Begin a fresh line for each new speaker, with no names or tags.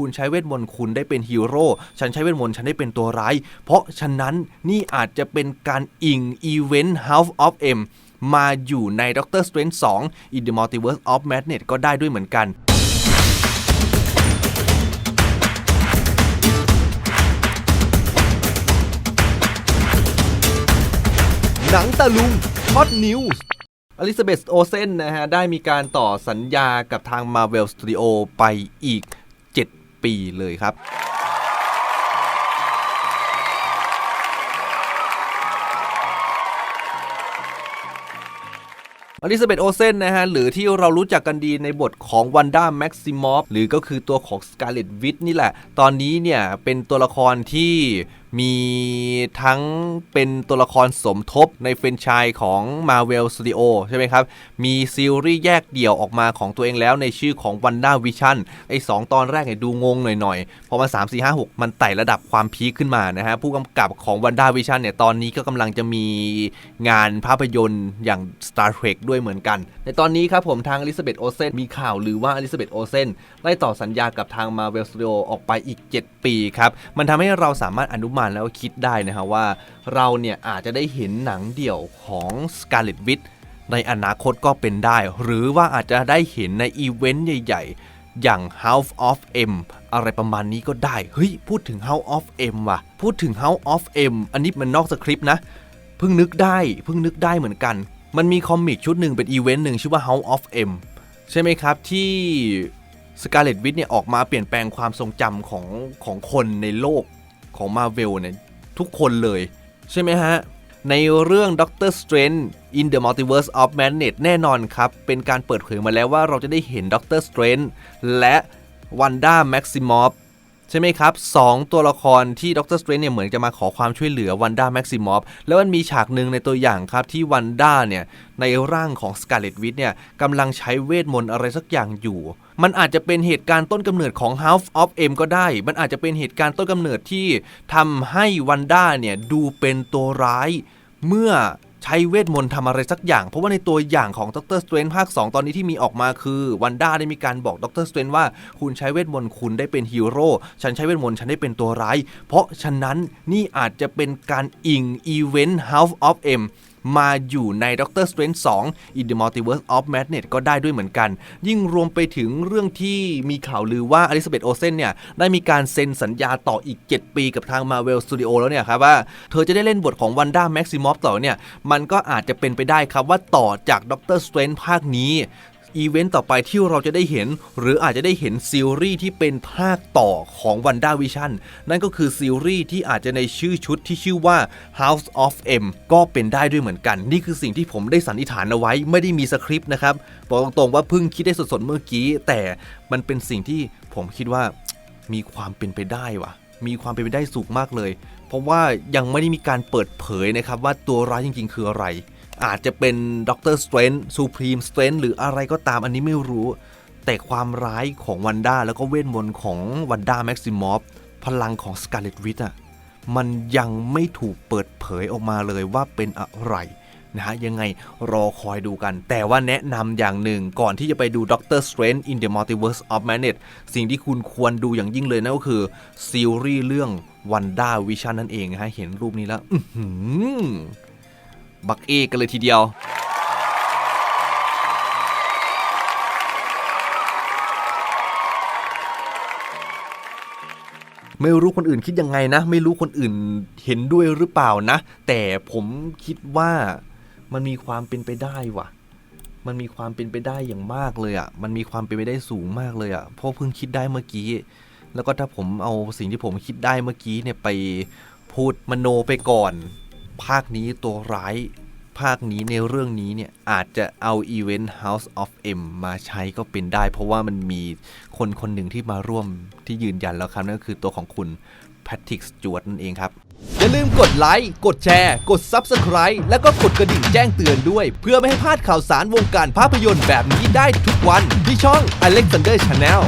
คุณใช้เวทมนต์คุณได้เป็นฮีโร่ฉันใช้เวทมนต์ฉันได้เป็นตัวร้าย เพราะฉะนั้นนี่อาจจะเป็นการอิงอีเวนต์ House of M มาอยู่ใน Doctor Strange 2 In the Multiverse of Madness ก็ได้ด้วยเหมือนกันหนังตะลุงฮอตนิวส์อลิซาเบธโอเซนนะฮะ ได้มีการต่อสัญญากับทาง Marvel Studio ไปอีก ปีเลยครับอลิซาเบธโอเซนนะฮะ หรือที่เรารู้จักกันดีในบทของวันด้าแม็กซิมอฟหรือก็คือตัวของสกาเลตวิทนี่แหละ ตอนนี้เนี่ย เป็นตัวละครที่ มีทั้งเป็นตัวละครสมทบในเฟรนชายของ Marvel Studio ใช่ไหมครับ มีซีรีส์แยกเดี่ยวออกมาของตัวเองแล้วในชื่อของ Wanda Vision ไอ้สองตอนแรกเนี่ยดูงงหน่อยๆ พอมา 3 4 5 6 มันไต่ระดับความพีคขึ้นมานะฮะ ผู้กำกับของ Wanda Vision เนี่ย ตอนนี้ก็กำลังจะมีงานภาพยนตร์อย่าง Star Trek ด้วยเหมือนกัน ในตอนนี้ครับผมทางอลิซาเบธโอเซนมีข่าวหรือว่าอลิซาเบธโอเซนได้ต่อสัญญากับทาง Marvel Studio ออกไปอีก 7 ปีครับ มันทำให้เราสามารถอนุมานแล้วคิดได้นะฮะว่าเราเนี่ยอาจจะได้เห็นหนังเดี่ยวของ Scarlet Witch ในอนาคตก็เป็นได้ หรือว่าอาจจะได้เห็นในอีเวนต์ใหญ่ๆ อย่าง House of M อะไรประมาณนี้ก็ได้ เฮ้ย พูดถึง House of M ว่ะ พูดถึง House of M อันนี้มันนอกสคริปต์นะ เพิ่งนึกได้เพิ่งนึกได้เหมือนกัน มันมีคอมิกชุดหนึ่งเป็นอีเวนต์หนึ่งชื่อว่า House of M ใช่ไหมครับที่ Scarlet Witch เนี่ยออกมาเปลี่ยนแปลงความทรงจำของของคนในโลก ของ Marvel เนี่ยทุกคนเลย ใช่ไหมฮะ ในเรื่อง Doctor Strange in the Multiverse of Madness แน่นอนครับ เป็นการเปิดเผยมาแล้วว่าเราจะได้เห็น Doctor Strange และ Wanda Maximoff ใช่ไหมครับสองตัวละครที่ด็อกเตอร์สเตรนเนี่ยเหมือนจะมาขอความช่วยเหลือวันด้าแม็กซิมอฟแล้วมันมีฉากหนึ่งในตัวอย่างครับ ที่วันด้าเนี่ย ในร่างของสกาเลตวิทเนี่ยกำลังใช้เวทมนต์อะไรสักอย่างอยู่ มันอาจจะเป็นเหตุการณ์ต้นกำเนิดของ House of M ก็ได้ มันอาจจะเป็นเหตุการณ์ต้นกำเนิดที่ทำให้วันด้าเนี่ยดูเป็นตัวร้าย เมื่อใช้เวทมนต์ทำอะไรสักอย่าง เพราะว่าในตัวอย่างของด็อกเตอร์สเตรนภาค 2 ตอนนี้ที่มีออกมาคือวันด้าได้มีการบอกด็อกเตอร์สเตรนว่าคุณใช้เวทมนต์คุณได้เป็นฮีโร่ฉันใช้เวทมนต์ฉันได้เป็นตัวร้าย เพราะฉะนั้นนี่อาจจะเป็นการอิงอีเวนต์ House of M มาอยู่ใน Doctor Strange 2 In the Multiverse of Madness ก็ได้ด้วยเหมือนกัน ยิ่งรวมไปถึงเรื่องที่มีข่าวลือว่าอลิซาเบธโอเซนเนี่ย ได้มีการเซ็นสัญญาต่ออีก 7 ปีกับทาง Marvel Studio แล้วเนี่ยครับว่า เธอจะได้เล่นบทของ Wanda Maximoff ต่อเนี่ย มันก็อาจจะเป็นไปได้ครับว่าต่อจาก Doctor Strange ภาคนี้ อีเวนต์ต่อไปที่เราจะได้เห็น หรืออาจจะได้เห็นซีรีส์ที่เป็นภาคต่อของ Wanda Vision นั่นก็คือซีรีส์ที่อาจจะในชื่อชุดที่ชื่อว่า House of M ก็เป็นได้ด้วยเหมือนกัน นี่คือสิ่งที่ผมได้สันนิษฐานเอาไว้ไม่ได้มีสคริปต์นะครับบอกตรงๆว่าเพิ่งคิดได้สดๆเมื่อกี้ แต่มันเป็นสิ่งที่ผมคิดว่ามีความเป็นไปได้ว่ะ มีความเป็นไปได้สูงมากเลย เพราะว่ายังไม่ได้มีการเปิดเผยนะครับว่าตัวร้ายจริง ๆ คืออะไร อาจจะเป็นด็อกเตอร์สเตรน h ์ซูพรีมสเตรน h หรืออะไรก็ตามอันนี้ไม่รู้ แต่ความร้ายของวันด้าแล้วก็เวทมนต์ของวันด้าแม็กซิมอฟพลังของสกาเลตวิทอะมันยังไม่ถูกเปิดเผยออกมาเลยว่าเป็นอะไรนะฮะยังไงรอคอยดูกัน แต่ว่าแนะนำอย่างหนึ่งก่อนที่จะไปดู Doctor Strange in the Multiverse of Madness สิ่งที่คุณควรดูอย่างยิ่งเลยนั่นก็คือ ซีรีส์เรื่อง Wanda Vision นั่นเองนะฮะ เห็นรูปนี้แล้ว บักเอกันเลยทีเดียว ไม่รู้คนอื่นคิดยังไงนะ ไม่รู้คนอื่นเห็นด้วยหรือเปล่านะ แต่ผมคิดว่ามันมีความเป็นไปได้ว่ะ มันมีความเป็นไปได้อย่างมากเลยอะ่ะ มันมีความเป็นไปได้สูงมากเลยอะ่ะ เพราะเพิ่งคิดได้เมื่อกี้ แล้วก็ถ้าผมเอาสิ่งที่ผมคิดได้เมื่อกี้เนี่ยไปพูดมโนไปก่อน ภาคนี้ตัวร้ายภาคนี้ในเรื่องนี้เนี่ยอาจจะเอาอีเวนต์ House of M มาใช้ก็เป็นได้ เพราะว่ามันมีคนคนหนึ่งที่มาร่วมที่ยืนยันแล้วครับนั่นก็คือตัวของคุณแพทริกสจวตนั่นเองครับ อย่าลืมกดไลค์ กดแชร์ กด Subscribe แล้วก็กดกระดิ่งแจ้งเตือนด้วย เพื่อไม่ให้พลาดข่าวสารวงการภาพยนตร์แบบนี้ได้ทุกวันที่ช่อง Alexander Channel